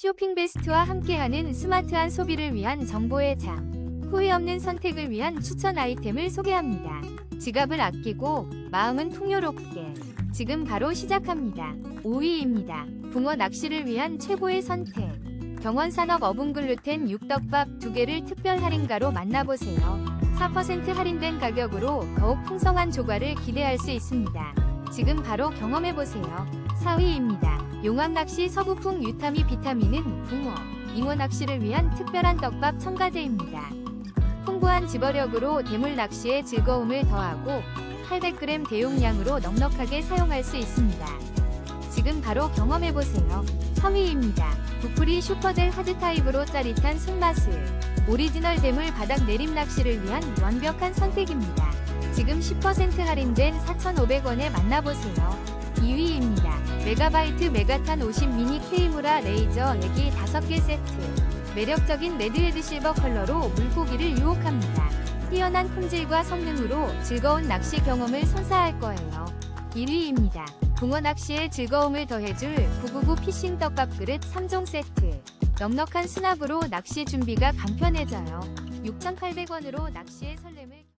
쇼핑 베스트와 함께하는 스마트한 소비를 위한 정보의 장. 후회 없는 선택을 위한 추천 아이템을 소개합니다. 지갑을 아끼고 마음은 풍요롭게. 지금 바로 시작합니다. 5위입니다. 붕어 낚시를 위한 최고의 선택. 경원산업 어분글루텐 육덮밥 2개를 특별 할인가로 만나보세요. 4% 할인된 가격으로 더욱 풍성한 조과를 기대할 수 있습니다. 지금 바로 경험해보세요. 4위입니다. 용암낚시 서구풍 유타미 비타민은 붕어, 잉어 낚시를 위한 특별한 떡밥 첨가제입니다. 풍부한 집어력으로 대물 낚시의 즐거움을 더하고 800g 대용량으로 넉넉하게 사용할 수 있습니다. 지금 바로 경험해보세요. 3위입니다. 부풀이 슈퍼젤 하드 타입으로 짜릿한 손맛을 오리지널 대물 바닥 내림 낚시를 위한 완벽한 선택입니다. 지금 10% 할인된 4,500원에 만나보세요. 2위입니다. 메가바이트 메가탄 50 미니 케이무라 레이저 액기 5개 세트. 매력적인 레드헤드 실버 컬러로 물고기를 유혹합니다. 뛰어난 품질과 성능으로 즐거운 낚시 경험을 선사할 거예요. 1위입니다. 붕어 낚시의 즐거움을 더해줄 999 피싱 떡밥 그릇 3종 세트. 넉넉한 수납으로 낚시 준비가 간편해져요. 6,800원으로 낚시의 설렘을